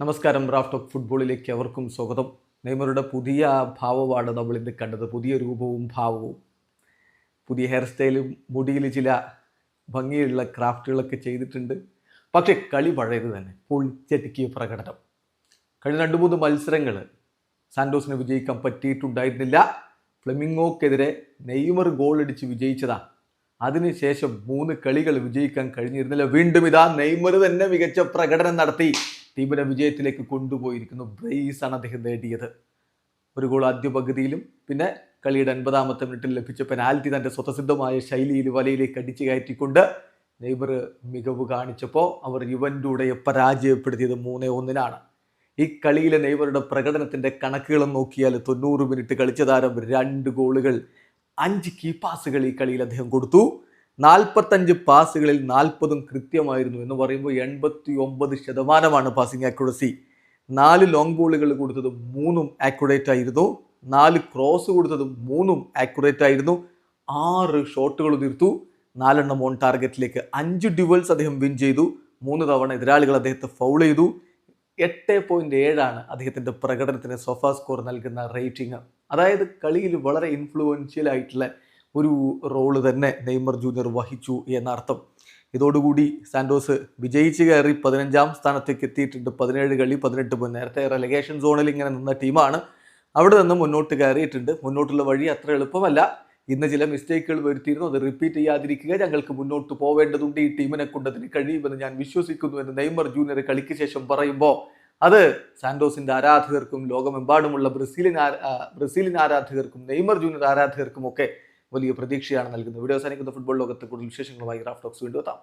നമസ്കാരം raft of ഫുട്ബോളിലേക്ക് അവർക്കും സ്വാഗതം. നെയ്മറുടെ പുതിയ ഭാവമാണ് നമ്മൾ ഇന്ന് കണ്ടത്. പുതിയ രൂപവും ഭാവവും. പുതിയ ഹെയർ സ്റ്റൈലും മുടിയിൽ ചില ഭംഗിയുള്ള ക്രാഫ്റ്റുകളൊക്കെ ചെയ്തിട്ടുണ്ട്. പക്ഷേ കളി പഴയത് തന്നെ. പൊളിച്ചടുക്കിയ പ്രകടനം. കഴിഞ്ഞ രണ്ട് മൂന്ന് മത്സരങ്ങൾ സാന്റോസിന് വിജയിക്കാൻ പറ്റിയിട്ടുണ്ടായിരുന്നില്ല. ഫ്ലെമിങ്ങോക്കെതിരെ നെയ്മർ ഗോളടിച്ച് വിജയിച്ചതാണ്. വിജയിച്ചതാ അതിനുശേഷം മൂന്ന് കളികൾ വിജയിക്കാൻ കഴിഞ്ഞിരുന്നില്ല. വീണ്ടും ഇതാ നെയ്മർ തന്നെ മികച്ച പ്രകടനം നടത്തി. ടീമിനെ വിജയത്തിലേക്ക് കൊണ്ടുപോയിരിക്കുന്നു. ബ്രേസ് ആണ് അദ്ദേഹം നേടിയത്. ഒരു ഗോൾ ആദ്യ പകുതിയിലും പിന്നെ കളിയുടെ അൻപതാമത്തെ മിനിറ്റിൽ ലഭിച്ച പെനാൽറ്റി തന്റെ സ്വതസിദ്ധമായ ശൈലിയിൽ വലയിലേക്ക് അടിച്ചു കയറ്റിക്കൊണ്ട് നെയ്ബർ മികവ് കാണിച്ചപ്പോൾ അവർ യുവന്റെ പരാജയപ്പെടുത്തിയത് മൂന്നേ ഒന്നിനാണ്. ഈ കളിയിലെ നെയ്ബറുടെ പ്രകടനത്തിന്റെ കണക്കുകളും നോക്കിയാൽ തൊണ്ണൂറ് മിനിറ്റ് കളിച്ച താരം രണ്ട് ഗോളുകൾ അഞ്ച് കീ പാസുകൾ ഈ കളിയിൽ അദ്ദേഹം കൊടുത്തു. നാൽപ്പത്തഞ്ച് പാസുകളിൽ നാൽപ്പതും കൃത്യമായിരുന്നു എന്ന് പറയുമ്പോൾ എൺപത്തി ഒമ്പത് ശതമാനമാണ് പാസിംഗ് ആക്യുറസി നാല് ലോങ് ബോളുകൾ കൊടുത്തതും മൂന്നും ആക്യുറേറ്റ് ആയിരുന്നു. നാല് ക്രോസ് കൊടുത്തതും മൂന്നും ആക്യുറേറ്റ് ആയിരുന്നു. ആറ് ഷോട്ടുകൾ തീർത്തു നാലെണ്ണം ഓൺ ടാർഗറ്റിലേക്ക് അഞ്ച് ഡ്യുവൽസ് അദ്ദേഹം വിൻ ചെയ്തു. മൂന്ന് തവണ എതിരാളികൾ അദ്ദേഹത്തെ ഫൗൾ ചെയ്തു. എട്ട് പോയിന്റ് ഏഴാണ് അദ്ദേഹത്തിന്റെ പ്രകടനത്തിന് സോഫ സ്കോർ നൽകുന്ന റേറ്റിംഗ് അതായത് കളിയിൽ വളരെ ഇൻഫ്ലുവൻഷ്യൽ ആയിട്ടുള്ള ഒരു റോൾ തന്നെ നെയ്മർ ജൂനിയർ വഹിച്ചു എന്നർത്ഥം. ഇതോടുകൂടി സാൻഡോസ് വിജയിച്ച് കയറി പതിനഞ്ചാം സ്ഥാനത്തേക്ക് എത്തിയിട്ടുണ്ട്. പതിനേഴ് കളി പതിനെട്ട് മുൻ നേരത്തെ റെലഗേഷൻ സോണിൽ ഇങ്ങനെ നിന്ന ടീമാണ് അവിടെ നിന്ന് മുന്നോട്ട് കയറിയിട്ടുണ്ട്. മുന്നോട്ടുള്ള വഴി അത്ര എളുപ്പമല്ല. ഇന്ന് ചില മിസ്റ്റേക്കുകൾ വരുത്തിയിരുന്നു. അത് റിപ്പീറ്റ് ചെയ്യാതിരിക്കുക. ഞങ്ങൾക്ക് മുന്നോട്ട് പോവേണ്ടതുണ്ട്. ഈ ടീമിനെ കൊണ്ട് അതിന് കഴിയുമെന്ന് ഞാൻ വിശ്വസിക്കുന്നു എന്ന് നെയ്മർ ജൂനിയർ കളിക്ക് ശേഷം പറയുമ്പോൾ. അത് സാന്റോസിന്റെ ആരാധകർക്കും ലോകമെമ്പാടുമുള്ള ആ, ബ്രസീലിൻ ആരാധകർക്കും നെയ്മർ ജൂനിയർ ആരാധകർക്കും ഒക്കെ വലിയ പ്രതീക്ഷയാണ് നൽകുന്നത്. വീഡിയോ അവസാനിക്കുന്ന ഫുട്ബോൾ ലോകത്തെ കൂടുതൽ വിശേഷങ്ങളുമായി റാഫ്റ്റോക്സ് വീണ്ടും എത്താം.